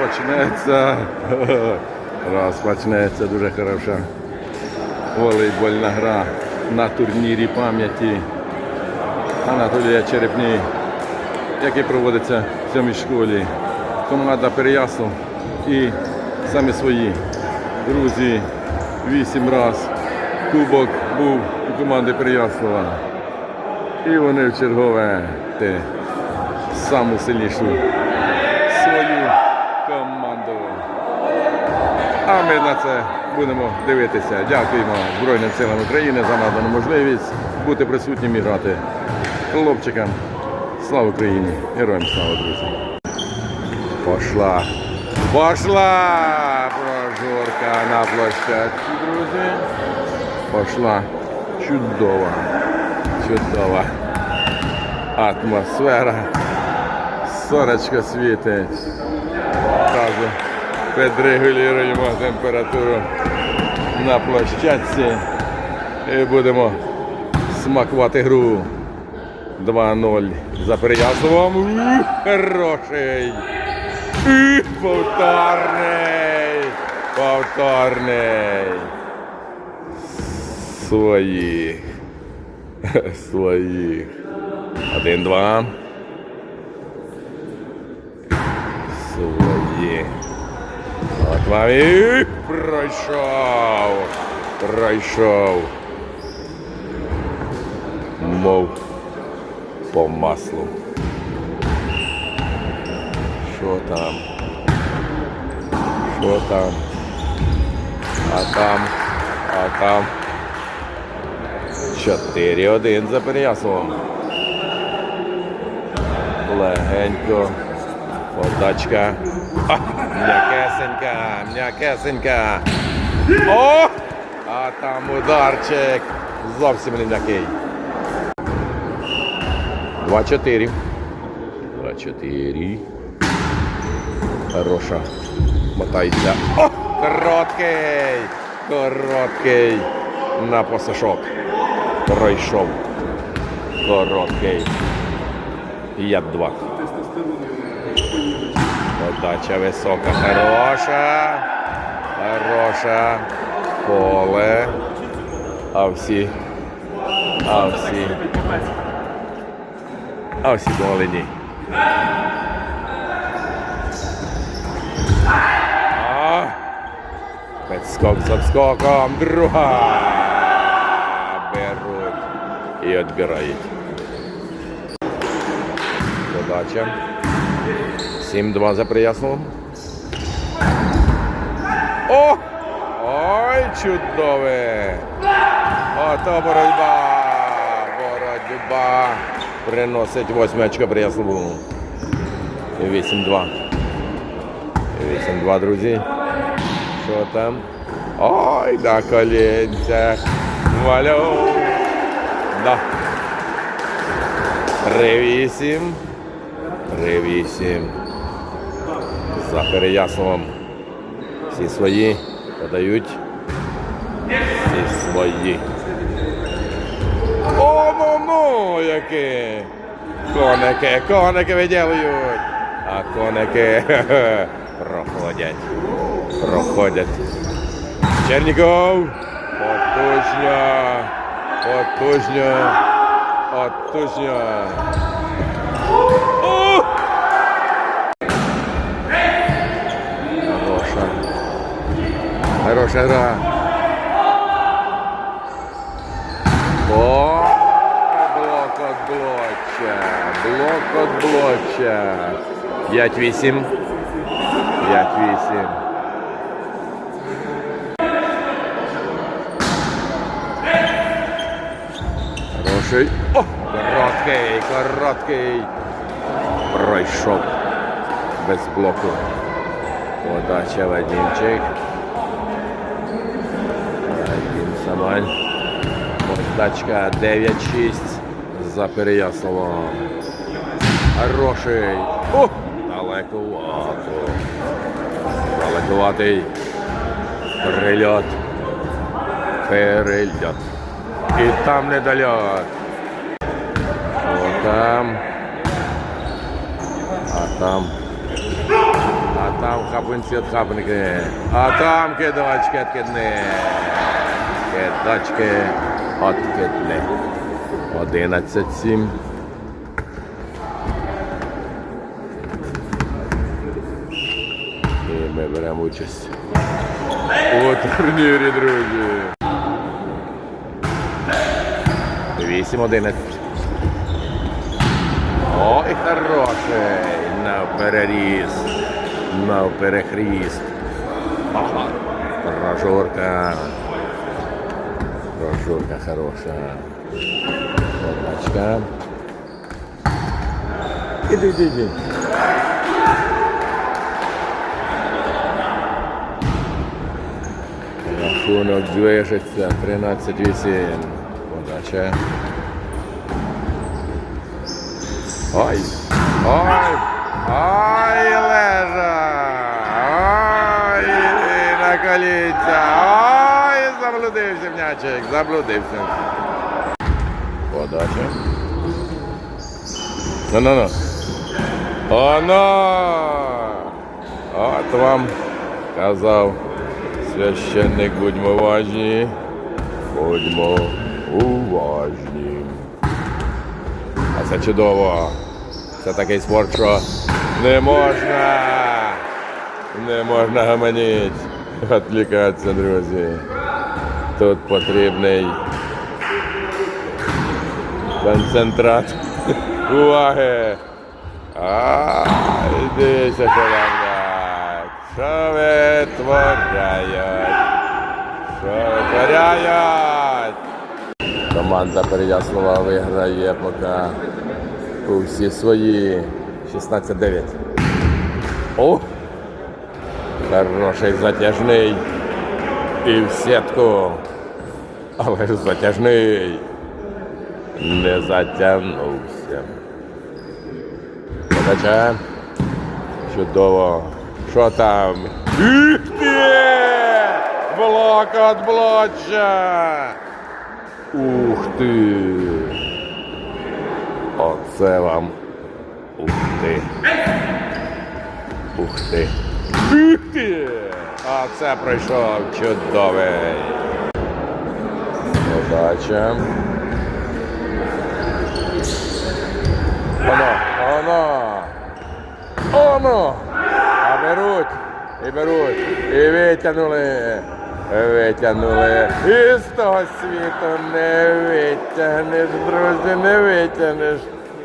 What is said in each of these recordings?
Розпочнеться. Розпочнеться дуже хороша волейбольна гра на турнірі пам'яті Анатолія Черепні, який проводиться в цьому школі. Команда Переяслав і самі свої друзі вісім раз. Кубок був у команди Переяслава. І вони в чергове саму сильнішу свою команду. А ми на це будемо дивитися. Дякуємо Збройним силам України за надану можливість бути присутнім і грати хлопчикам. Слава Україні! Героям слава, друзі! Пошла! Пошла! Прожорка на площадці, друзі. Пошла чудова, чудова атмосфера. Сонечко світить. Одразу підрегулюємо температуру на площадці і будемо смакувати гру. 2-0 за Переяславом. Хороший. Ух, Повторний. Повторний. Своїх. Своїх. Один-два. Свої. От вам і пройшов. Пройшов. Мов по маслу. Що там? Що там? А там, а там. 4-1 за Переяславом. Легенько. Подачка. М'якесенька, м'якесенька. О! А там ударчик. Зовсім не м'який. 2-4. 2-4. Хороша. Мотається. О! Короткий! Короткий. На посашок. Пройшов. Короткий. 5-2. Подача висока, хороша. Хороша. Поле. А всі. А всі. А всі долині. А. Підскок з обскоком. Друга. Беруть. І відбирають. Подача. 7-2 за Приясновом. О! Ой, чудове! Ото боротьба! Боротьба приносить восьме очко Прияснову. 8-2. 8-2, друзі. Що там? Ой, на коленцях. Валю. Да. 3-8. 3-8. За Переяславом. Всі свої подають. Всі свої. О, ну, ну, які! Коники, коники виділюють. А коники проходять. Проходять. Черніков. Потужня. Потужня. Потужня. Гра. О! Блок от блоча. Блок от блоча. 5-8. 5-8. Хороший. О! Короткий, короткий. Пройшов. Без блоку. Подача Вадимчик. Вадим Самаль. Подачка 9-6 за Переяславом. Хороший. О! Далековато. Далековатий. Прильот. Перельот. І там недольот. Що там? А там. А там хапинці от хапники. А там от кидни. Кидочки от кидни. 11-7. І ми беремо участь у турнірі, друзі. 8-11. О, і хороший. На переріз. На перехріст. Ага. Прожорка. Прожорка хороша. Одначка. Іди, іди, іди. Рахунок движеться. 13-8. Подача. Ой! Ой! Ой, лежа! Ой, і на коліця! Ой, заблудився М'ячик, заблудився. Подача. Ну-ну-ну. Оно! От вам казав священник, будьмо уважні. Будьмо уважні. А це чудово. Це такий спорт, що не можна. Не можна гаманіть. Відлікатися, друзі. Тут потрібний концентрат уваги. А, що там. Що витворяють? Що витворяють? Команда Переяслава виграє поки всі свої 16-9. О! Хороший затяжний. І в сітку. Але ж затяжний. Не затягнувся. Подача. Чудово. Що там? Ти! Блок от блоча! Ух ти! Оце вам. Ух ти. Ух ти. Ух ти! А це пройшов чудовий. Подача. Оно, оно. Оно. А беруть. І беруть. І витягнули. Витягнули. І з того світу не витягнеш, друзі, не витягнеш.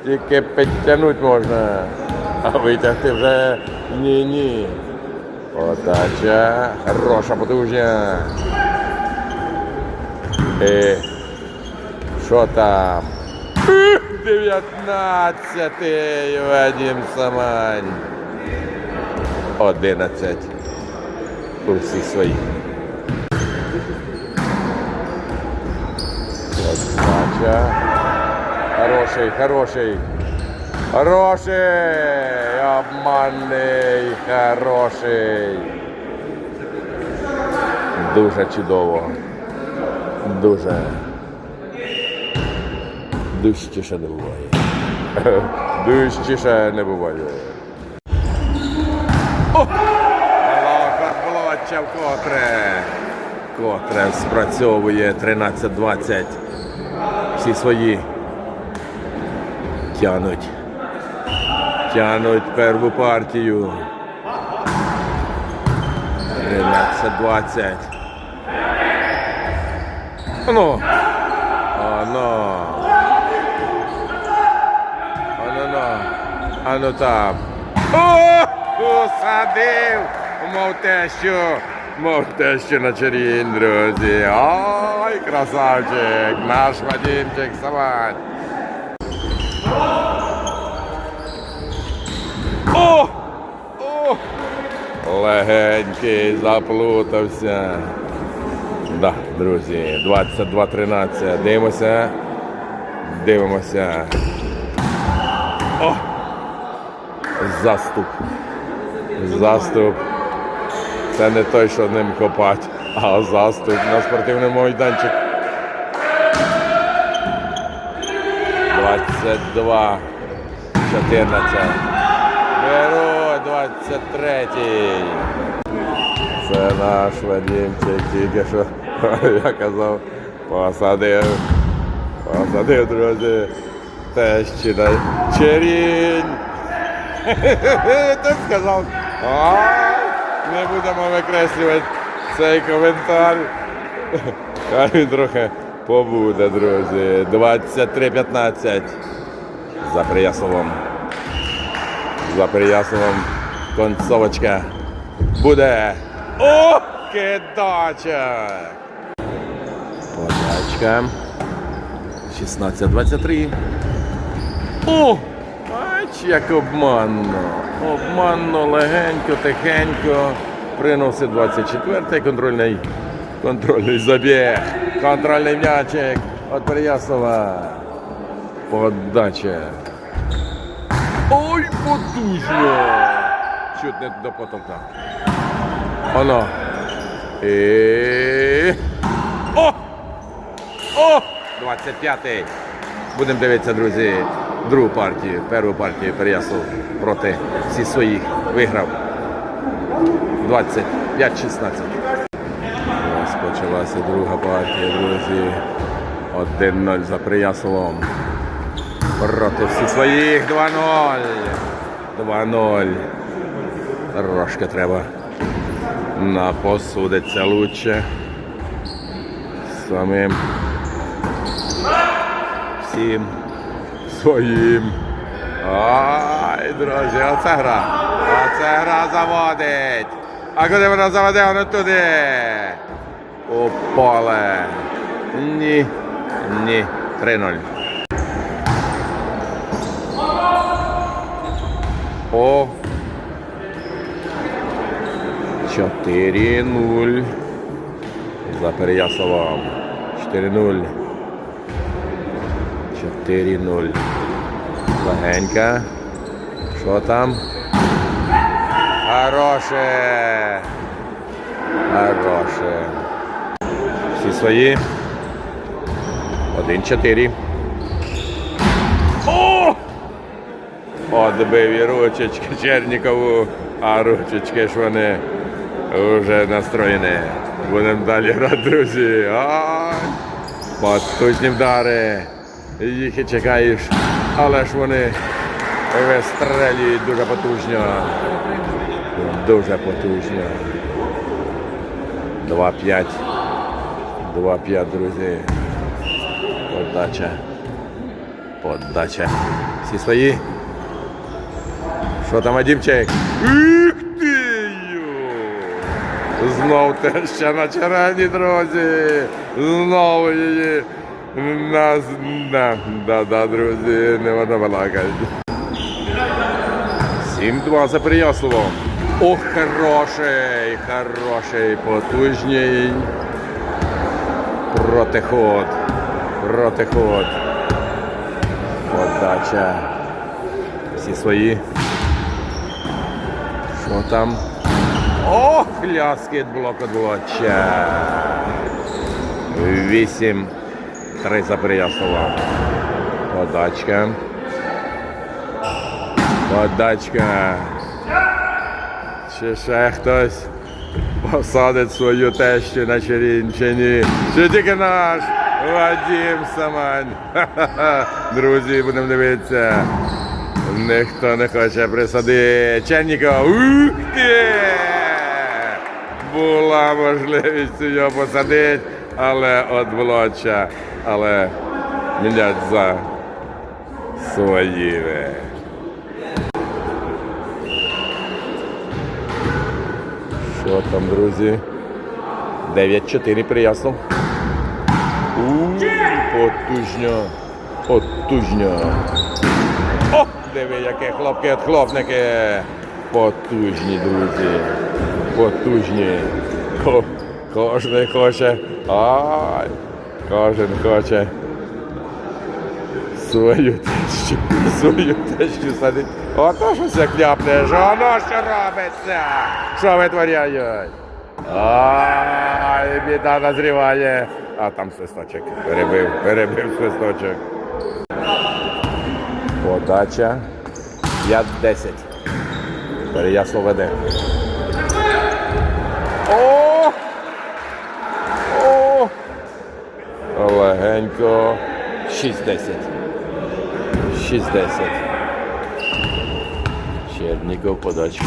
Тільки підтягнути можна. А витягти вже ні-ні. Подача. Хороша, потужня. І що там? 19-й Вадим Самань. 11. Усі свої. Подача. Хороший, хороший. Хороший. Обманний, хороший. Дуже чудово. Дуже. Дужчіше не буває. Дужчіше не буває. Володча вкотре. Котре спрацьовує 13-20. Всі свої тянуть. Тянуть перву партію. 13-20. Ну. Оно. Оно-но. Ано там. О! Усадив! Мов те, що. Мов те, що на чарін, друзі. Ой, красавчик! Наш Вадимчик Савань. О! О! Легенький заплутався. Да, друзі, 22-13. Дивимося. Дивимося. О! Заступ. Заступ. Це не той, що ним копать, а заступ на спортивному майданчик. 22. 14. Беру 23-й. Це наш Вадимчик тільки що, я казав, посадив. Посадив, друзі. Тещі на черінь. Ти сказав. А, не будемо викреслювати цей коментар. Хай він трохи побуде, друзі. 23-15. За Приясовом. За Приясовом концовочка буде. О, кидача! Подачка. 16-23. О! Бач, як обманно. Обманно, легенько, тихенько. Приносить 24-й контрольний. Контрольний забіг. Контрольний м'ячик. От Переяслава. Подача. Ой, потужно! Чуть не до потолка. Оно. І... О! О! 25-й. Будемо дивитися, друзі, другу партію. Першу партію Переяслав проти всіх своїх виграв. 25-16. Ось почалася друга партія, друзі. 1-0 за Прияславом. Проти всіх своїх 2-0. 2-0. Трошки треба напосудиться лучше. Самим всім своїм. Ай, друзі, оце гра. Оце гра заводить. А куди вона заведе, воно туди. У поле. Ні. Ні. 3-0. О. 4-0. За Переяславом. 4-0. 4-0. Легенька. Що там? Хороше. Хороше. Всі свої. 1-4. О! Отбив і ручечки Чернікову, а ручечки ж вони вже настроєні. Будемо далі грати, друзі. Потужні вдари. Їх і чекаєш, але ж вони вистрелюють дуже потужно. Дуже потужно. 2-5. 2-5, друзі. Подача. Подача. Всі свої. Що там, Адімчик? Знов те ще на черені, друзі. Знову її. Нас, да, да, да, друзі, не вона балакають. 7-2 за Переяславом. Ох, хороший, хороший, потужній. Протиход. Протиход. Подача. Всі свої. Що там? Ох, ляскіт блок блоча. Вісім. Три за Подачка. Подачка. Чи ще хтось посадить свою тещу на черінчині. Чи тільки наш Вадим Самань. Друзі, будемо дивитися. Ніхто не хоче присадити. Черніков. Ух ти! Була можливість його посадити, але от блоча. Але мінять за своїми. Що там, друзі? 9-4 приясно. У, Потужно. Потужно. О! Диви, які хлопки от хлопники. Потужні, друзі. Потужні. Ко- Кожен хоче. Ай! Кожен хоче. Свою тещу, свою тещу садить. Ото щось як ляпнеш, воно що робиться. Що витворяють? Ай, біда назріває. А там свисточок. Перебив, перебив свисточок. Подача. 5-10. Переяслав веде. Легенько. 6-10. 6-10. Черніков подачка.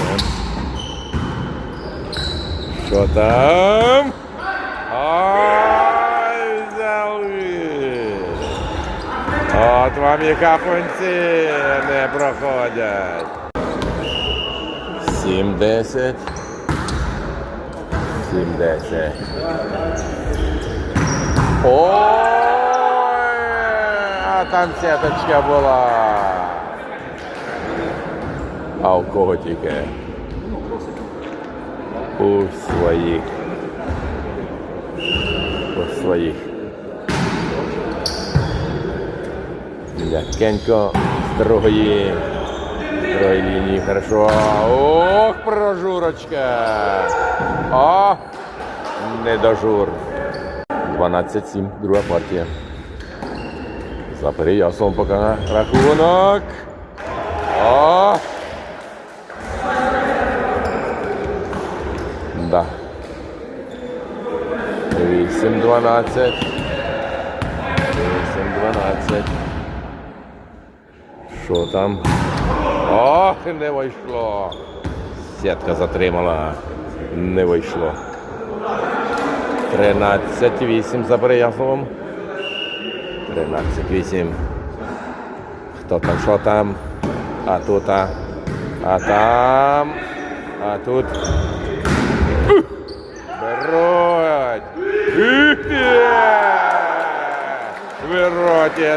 Що там? Ай, взяли. От вам і капунці не проходять. 7-10. 7-10. Ой, а там була. А у кого тільки? У своїх. У своїх. М'якенько з другої. з лінії. Хорошо. Ох, прожурочка. О, не дожур. 12-7, друга партія. За переяслом поки рахунок. О! Да. 8-12. 8-12. Що там? Ох, не вийшло. Сітка затримала. Не вийшло. 13-8 за Переяславом. 13-8. Хто там, що там? А тут, а, а там. А тут. Беруть. Беруть і.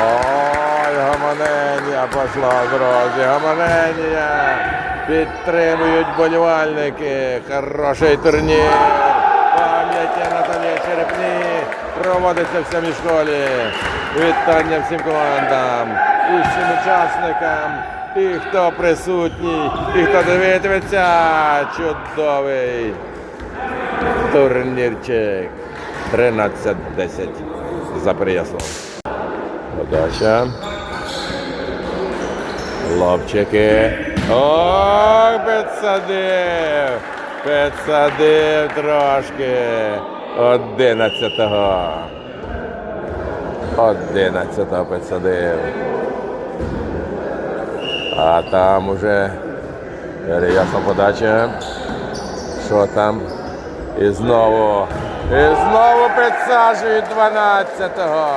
Ой, гомонення пошла в розі, гомонення. Підтримують болівальники. Хороший турнір. Пам'яті Анатолія Черепні. Проводиться в самій школі. Вітання всім командам, усім учасникам, і хто присутній, і хто дивитиметься. Чудовий турнірчик. 13-10 за Переяслав. Подача. Лобчики. Ой, підсадив. Підсадив трошки. Одинадцятого. Одинадцятого підсадив. А там уже ясна подача. Що там? І знову. І знову підсаджують 12-го.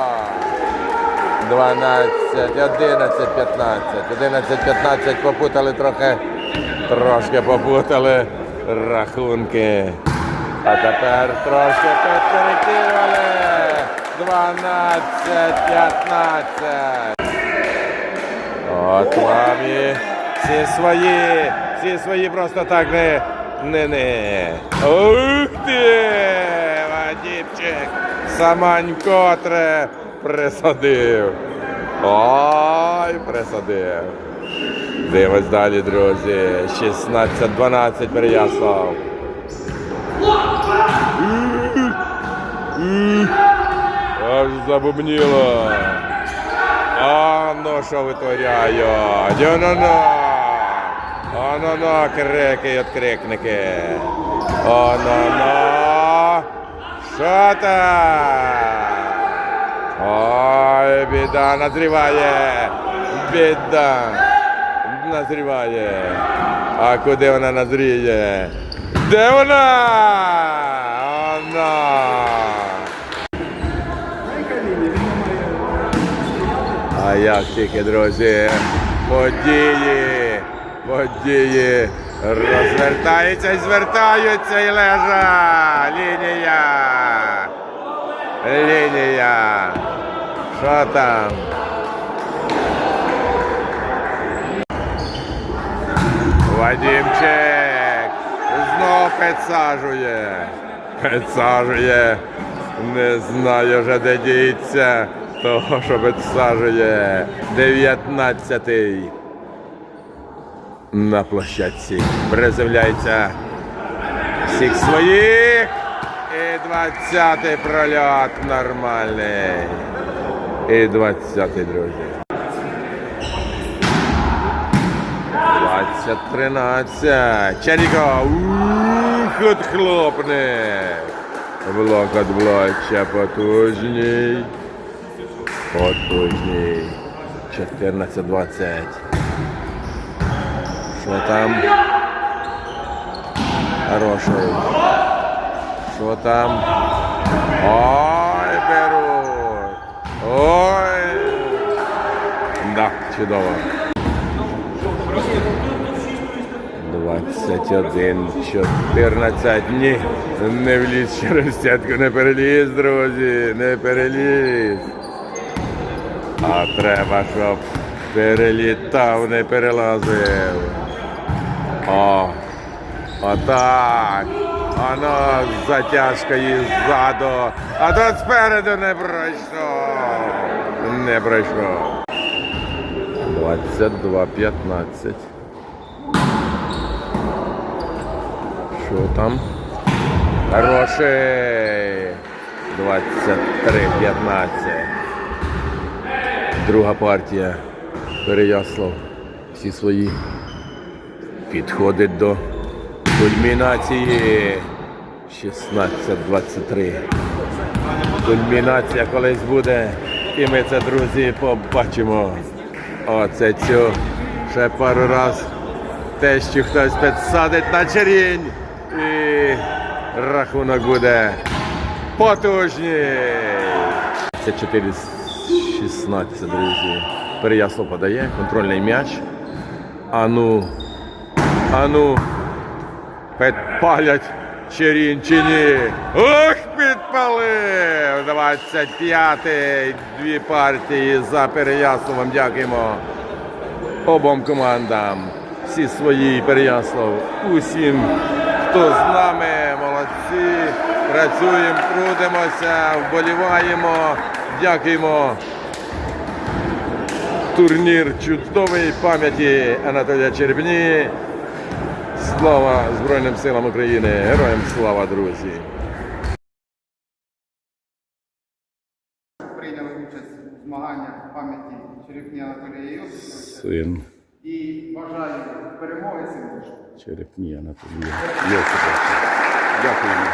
12, 11, 15. 11, 15 попутали трохи. Трошки попутали рахунки. А тепер трошки підкоректували. 12, 15. От вам і всі свої. Всі свої просто так не. Не не. Ух ти! Вадіпчик! Самань котре присадив. Ой, присадив. Дивимось далі, друзі. 16-12 Переяслав. Аж забубніло. А ну що витворяють? Ну-ну-ну. Оно-но, крики от крикники. Оно-но. Що там? Ой, біда назріває. Біда. Назріває. А куди вона назріє? Де вона? Вона. А як тільки, друзі, події, події розвертаються і звертаються і лежа. Лінія. Лінія. Що там? Вадимчик знов підсаджує. Підсаджує. Не знаю вже де діється. Того, що підсаджує 19-й на площадці. Приземляється всіх своїх. І 20-й прольот нормальний. І 20-й, друзі. 20-13. Черніко. Ух, от хлопне. Блок от блоча потужній. Потужній. 14-20. Що там? Хороший. Що там? Ой, беруть. Ой. Да, чудово. 21, 14. Ні. Не вліз через сітку, не переліз, друзі, не переліз. А треба, щоб перелітав, не перелазив. О, отак. Воно з затяжкою ззаду. А тут спереду не пройшов. Не пройшов. 22-15. Що там? Хороший. 23-15. Друга партія. Переяслав всі свої. Підходить до кульмінації. 16-23. Кульмінація колись буде. І ми це, друзі, побачимо. Оце цю ще пару раз те, що хтось підсадить на черінь. І рахунок буде потужній. Це 4-16, друзі. Переяслав подає, контрольний м'яч. Ану, ану, підпалять черін чи ні. Ух, підпалив! 25-й. Дві партії за Переяславом. Дякуємо обом командам. Всі свої Переяслав. Усім, хто з нами, молодці. Працюємо, трудимося, вболіваємо. Дякуємо. Турнір чудової пам'яті Анатолія Черепні. Слава Збройним силам України! Героям слава, друзі! прийняли участь у змаганнях пам'яті Черепні Анатолія Йосиповича Син і бажаю перемоги сьогодні. Черепні Йосиповича. Дякуємо.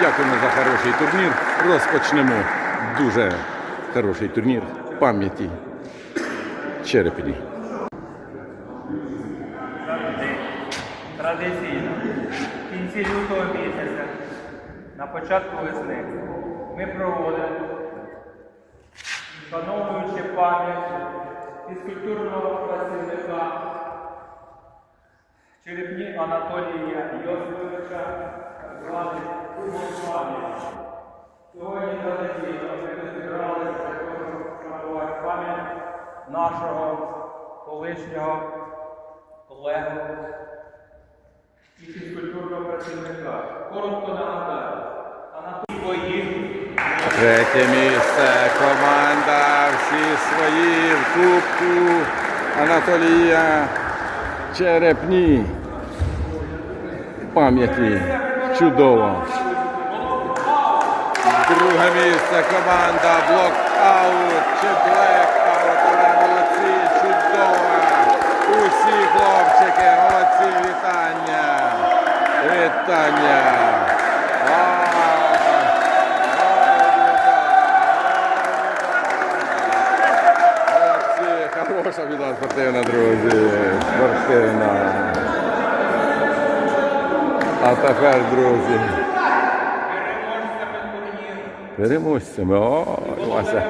Дякуємо за хороший турнір. Розпочнемо дуже хороший турнір пам'яті Черепні. традиційно в кінці лютого місяця, на початку весни, ми проводимо, вшановуючи пам'ять фізкультурного працівника Черепні Анатолія Йосиповича, Кубок пам'яті. Сьогодні традиційно ми зібралися для того, щоб вшанувати пам'ять нашого колишнього колегу і фізкультурного працівника. Коротко нагадаю, Анатолій своїх Третє місце. Команда всі свої в Кубку Анатолія Черепні. Пам'яті. Чудово. Друге місце команда Блокаут чи Блекаут. Молодці, чудово. Усі хлопчики, молодці, вітання. Вітання. А, Молодці, спортивна, друзі. Спортивна. А тепер, друзі. Переможцями. О, Вася.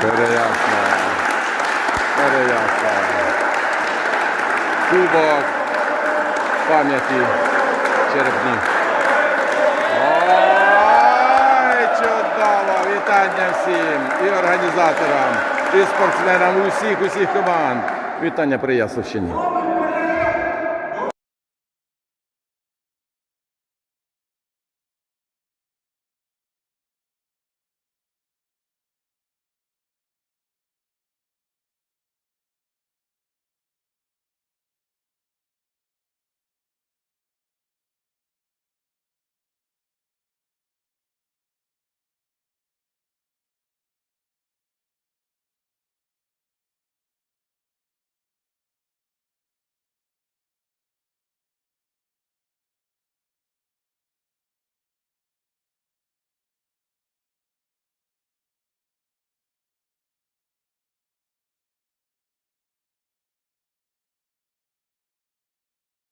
Переясно. Переясно. Кубок пам'яті черепні. Ой, чудово! Вітання всім і організаторам, і спортсменам усіх усіх команд. Вітання Прияславщині.